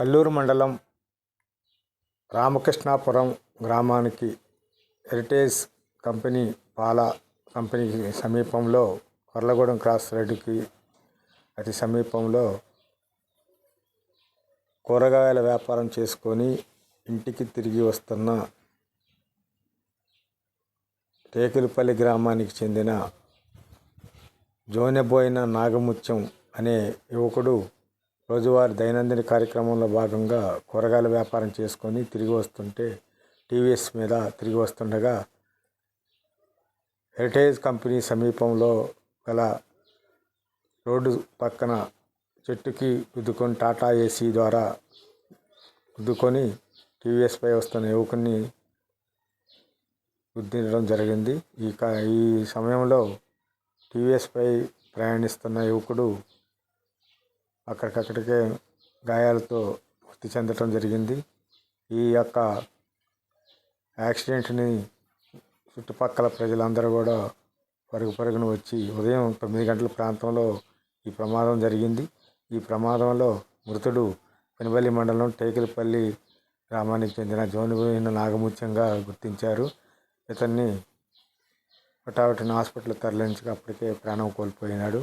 కల్లూరు మండలం రామకృష్ణాపురం గ్రామానికి heritage company పాల కంపెనీకి సమీపంలో కొర్లగూడెం క్రాస్ రోడ్డుకి అతి సమీపంలో కూరగాయల వ్యాపారం చేసుకొని ఇంటికి తిరిగి వస్తున్న టేకులపల్లి గ్రామానికి చెందిన జోనెబోయిన నాగముత్యం అనే యువకుడు రోజువారి దైనందిన కార్యక్రమంలో భాగంగా కూరగాయల వ్యాపారం చేసుకొని తిరిగి వస్తుంటే టీవీఎస్ మీద తిరిగి వస్తుండగా హెరిటేజ్ కంపెనీ సమీపంలో గల రోడ్డు పక్కన చెట్టుకి గుద్దుకొని టాటా ఏసీ ద్వారా గుద్దుకొని టీవీఎస్పై వస్తున్న యువకుని గుర్తించడం జరిగింది. ఈ క ఈ సమయంలో టీవీఎస్పై ప్రయాణిస్తున్న యువకుడు అక్కడికక్కడికే గాయాలతో మృతి చెందటం జరిగింది. ఈ యొక్క యాక్సిడెంట్ని చుట్టుపక్కల ప్రజలందరూ కూడా పరుగు పరుగున వచ్చి ఉదయం తొమ్మిది గంటల ప్రాంతంలో ఈ ప్రమాదం జరిగింది. ఈ ప్రమాదంలో మృతుడు పెనుబల్లి మండలం టేకిలపల్లి గ్రామానికి చెందిన జోనిపోయిన నాగముత్యంగా గుర్తించారు. ఇతన్ని హఠాహుటిన హాస్పిటల్ తరలించగా అప్పటికే ప్రాణం కోల్పోయినాడు.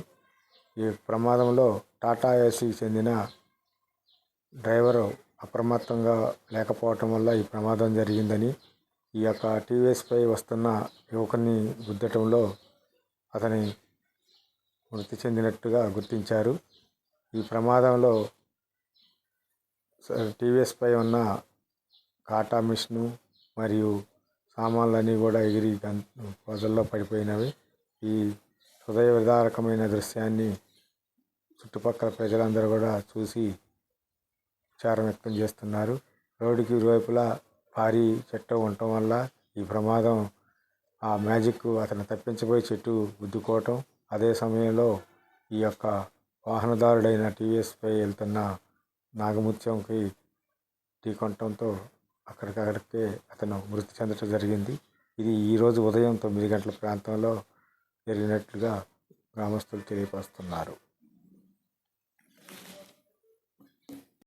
ఈ ప్రమాదంలో టాటా ఏసీకి చెందిన డ్రైవరు అప్రమత్తంగా లేకపోవటం వల్ల ఈ ప్రమాదం జరిగిందని ఈ యొక్క టీవీఎస్పై వస్తున్న యువకుని గుద్దటంలో అతని మృతి చెందినట్టుగా గుర్తించారు. ఈ ప్రమాదంలో టీవీఎస్పై ఉన్న కాటా మిషను మరియు సామాన్లన్నీ కూడా ఎగిరి పొదల్లో పడిపోయినవి. ఈ హృదయ విదారకమైన దృశ్యాన్ని చుట్టుపక్కల ప్రజలందరూ కూడా చూసి విచారం వ్యక్తం చేస్తున్నారు. రోడ్డుకి ఇరువైపులా భారీ చెట్టు ఉండటం వల్ల ఈ ప్రమాదం ఆ మ్యాజిక్ అతను తప్పించబోయి చెట్టు గుద్దుకోవటం. అదే సమయంలో ఈ యొక్క వాహనదారుడైన టీవీఎస్పై వెళ్తున్న నాగముత్యంకి ఢీకొనటంతో అక్కడికక్కడికే అతను మృతి చెందటం జరిగింది. ఇది ఈరోజు ఉదయం తొమ్మిది గంటల ప్రాంతంలో జరిగినట్లుగా గ్రామస్తులు తెలియపరుస్తున్నారు.